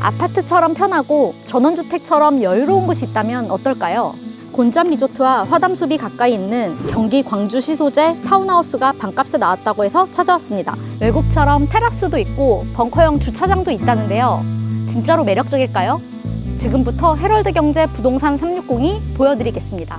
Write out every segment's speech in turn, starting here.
아파트처럼 편하고 전원주택처럼 여유로운 곳이 있다면 어떨까요? 곤잠 리조트와 화담숲이 가까이 있는 경기 광주시 소재 타운하우스가 반값에 나왔다고 해서 찾아왔습니다. 외국처럼 테라스도 있고 벙커형 주차장도 있다는데요. 진짜로 매력적일까요? 지금부터 헤럴드 경제 부동산 360이 보여드리겠습니다.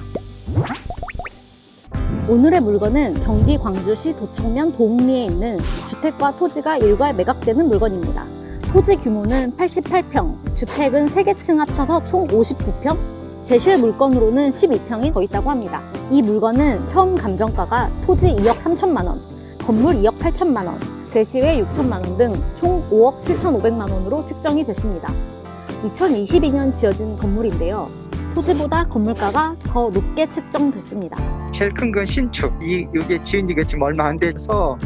오늘의 물건은 경기 광주시 도청면 도흥리에 있는 주택과 토지가 일괄 매각되는 물건입니다. 토지 규모는 88평, 주택은 3개 층 합쳐서 총 59평, 제실 물건으로는 12평이 더 있다고 합니다. 이 물건은 처음 감정가가 토지 2억 3천만 원, 건물 2억 8천만 원, 제시외 6천만 원 등 총 5억 7천5백만 원으로 측정이 됐습니다. 2022년 지어진 건물인데요. 토지보다 건물가가 더 높게 측정됐습니다. 제일 큰 건 신축. 이, 이게 지은 지가 지금 얼마 안 돼서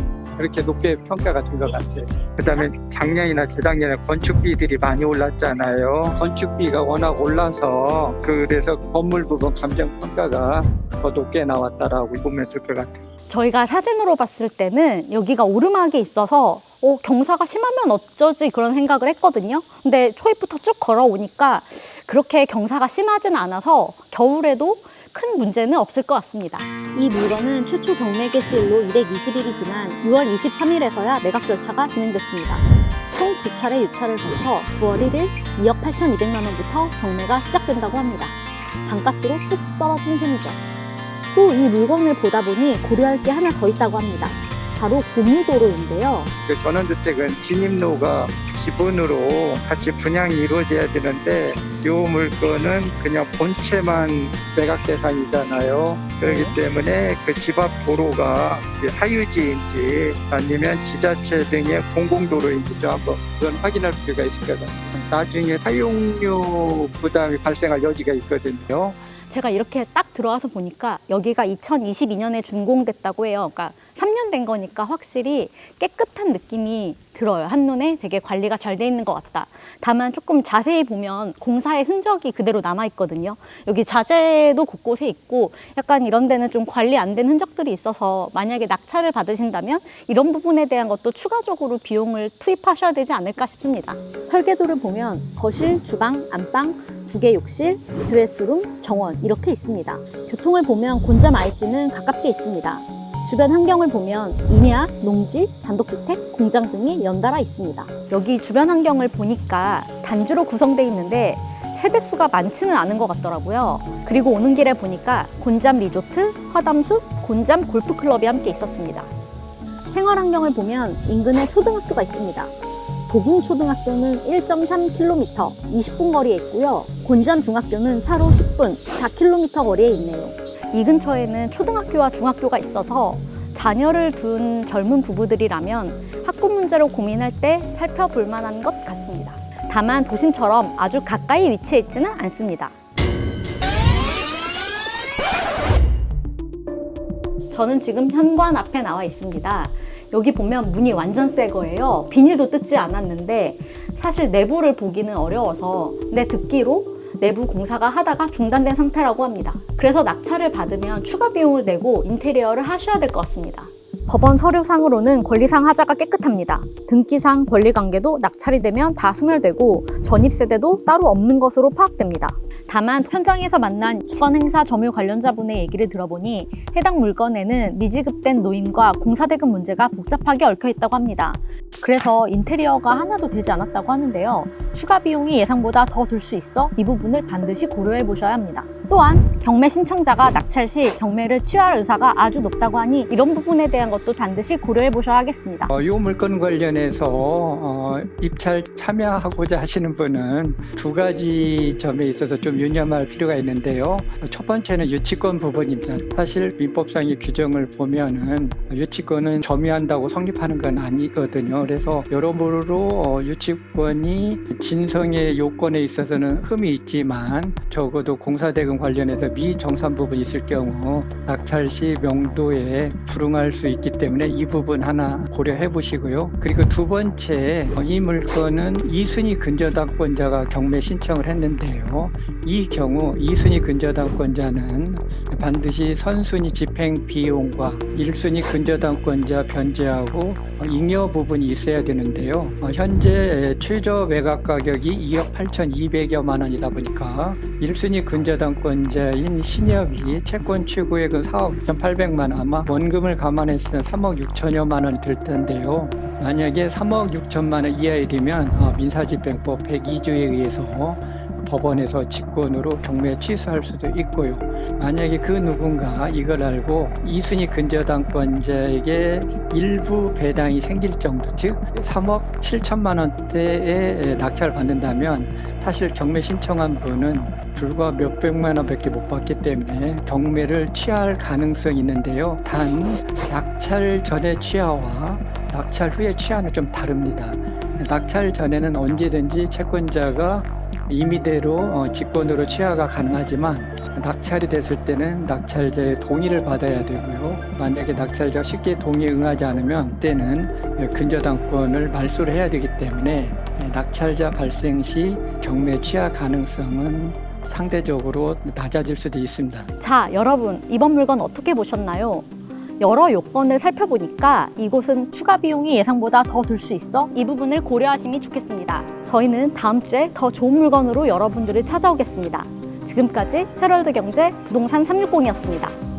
그렇게 높게 평가가 된 것 같아요. 그 다음에 작년이나 재작년에 건축비들이 많이 올랐잖아요. 건축비가 워낙 올라서 그래서 건물 부분 감정 평가가 더 높게 나왔다라고 보면 될 것 같아요. 저희가 사진으로 봤을 때는 여기가 오르막이 있어서 어, 경사가 심하면 어쩌지 그런 생각을 했거든요. 근데 초입부터 쭉 걸어오니까 그렇게 경사가 심하진 않아서 겨울에도 큰 문제는 없을 것 같습니다. 이 물건은 최초 경매 개시일로 220일이 지난 6월 23일에서야 매각 절차가 진행됐습니다. 총 두 차례 유차를 거쳐 9월 1일 2억 8,200만 원부터 경매가 시작된다고 합니다. 반값으로 뚝 떨어진 셈이죠. 또 이 물건을 보다 보니 고려할 게 하나 더 있다고 합니다. 바로 고무도로인데요. 그 전원주택은 진입로가 지분으로 같이 분양이 이루어져야 되는데 이 물건은 그냥 본체만 매각 대상이잖아요. 그렇기 때문에 그 집 앞 도로가 사유지인지 아니면 지자체 등의 공공도로인지 좀 한번 그건 확인할 필요가 있을 것 같아요. 나중에 사용료 부담이 발생할 여지가 있거든요. 제가 이렇게 딱 들어와서 보니까 여기가 2022년에 준공됐다고 해요. 그러니까 3년 된 거니까 확실히 깨끗한 느낌이 들어요. 한눈에 되게 관리가 잘 돼 있는 것 같다. 다만 조금 자세히 보면 공사의 흔적이 그대로 남아 있거든요. 여기 자재도 곳곳에 있고 약간 이런 데는 좀 관리 안 된 흔적들이 있어서 만약에 낙찰을 받으신다면 이런 부분에 대한 것도 추가적으로 비용을 투입하셔야 되지 않을까 싶습니다. 설계도를 보면 거실, 주방, 안방, 두개 욕실, 드레스룸, 정원 이렇게 있습니다. 교통을 보면 곤잠 IC는 가깝게 있습니다. 주변 환경을 보면 임야, 농지, 단독주택, 공장 등이 연달아 있습니다. 여기 주변 환경을 보니까 단지로 구성되어 있는데 세대수가 많지는 않은 것 같더라고요. 그리고 오는 길에 보니까 곤잠 리조트, 화담숲, 곤잠 골프클럽이 함께 있었습니다. 생활 환경을 보면 인근에 초등학교가 있습니다. 도궁초등학교는 1.3km, 20분 거리에 있고요. 곤잠 중학교는 차로 10분, 4km 거리에 있네요. 이 근처에는 초등학교와 중학교가 있어서 자녀를 둔 젊은 부부들이라면 학군 문제로 고민할 때 살펴볼 만한 것 같습니다. 다만 도심처럼 아주 가까이 위치해 있지는 않습니다. 저는 지금 현관 앞에 나와 있습니다. 여기 보면 문이 완전 새 거예요. 비닐도 뜯지 않았는데 사실 내부를 보기는 어려워서 근데 듣기로 내부 공사가 하다가 중단된 상태라고 합니다. 그래서 낙찰을 받으면 추가 비용을 내고 인테리어를 하셔야 될 것 같습니다. 법원 서류상으로는 권리상 하자가 깨끗합니다. 등기상 권리관계도 낙찰이 되면 다 소멸되고 전입세대도 따로 없는 것으로 파악됩니다. 다만 현장에서 만난 이권 행사 점유 관련자분의 얘기를 들어보니 해당 물건에는 미지급된 노임과 공사대금 문제가 복잡하게 얽혀 있다고 합니다. 그래서 인테리어가 하나도 되지 않았다고 하는데요. 추가 비용이 예상보다 더 들 수 있어 이 부분을 반드시 고려해 보셔야 합니다. 또한 경매 신청자가 낙찰 시 경매를 취할 의사가 아주 높다고 하니 이런 부분에 대한 것도 반드시 고려해 보셔야 하겠습니다. 어, 이 물건 관련해서 어, 입찰 참여하고자 하시는 분은 두 가지 점에 있어서 좀 유념할 필요가 있는데요. 첫 번째는 유치권 부분입니다. 사실 민법상의 규정을 보면은 유치권은 점유한다고 성립하는 건 아니거든요. 그래서 여러모로 어, 유치권이 진성의 요건에 있어서는 흠이 있지만 적어도 공사대금 관련해서 미정산 부분이 있을 경우 낙찰 시 명도에 불응할 수 있기 때문에 이 부분 하나 고려해 보시고요. 그리고 두 번째 어, 이 물건은 이순위 근저당권자가 경매 신청을 했는데요. 이 경우 이순위 근저당권자는 반드시 선순위 집행 비용과 1순위 근저당권자 변제하고 어, 잉여 부분이 있어야 되는데요. 어, 현재 최저 매각 가격이 2억 8,200여만 원이다 보니까 1순위 근저당권자인 신협이 채권 최고액은 4억 1,800만 원 아마 원금을 감안했을 때 3억 6천여만 원이 들 텐데요. 만약에 3억 6천만 원 이하이 되면 어, 민사집행법 102조에 의해서 법원에서 직권으로 경매 취소할 수도 있고요. 만약에 그 누군가 이걸 알고 이순위 근저당권자에게 일부 배당이 생길 정도, 즉 3억 7천만 원대의 낙찰을 받는다면 사실 경매 신청한 분은 불과 몇백만 원밖에 못 받기 때문에 경매를 취하할 가능성이 있는데요. 단 낙찰 전의 취하와 낙찰 후의 취하는 좀 다릅니다. 낙찰 전에는 언제든지 채권자가 임의대로 어, 직권으로 취하가 가능하지만 낙찰이 됐을 때는 낙찰자의 동의를 받아야 되고요. 만약에 낙찰자가 쉽게 동의에 응하지 않으면 그때는 근저당권을 말소를 해야 되기 때문에 낙찰자 발생 시 경매 취하 가능성은 상대적으로 낮아질 수도 있습니다. 자, 여러분, 이번 물건 어떻게 보셨나요? 여러 요건을 살펴보니까 이곳은 추가 비용이 예상보다 더 들 수 있어 이 부분을 고려하시면 좋겠습니다. 저희는 다음 주에 더 좋은 물건으로 여러분들을 찾아오겠습니다. 지금까지 헤럴드 경제 부동산 360이었습니다.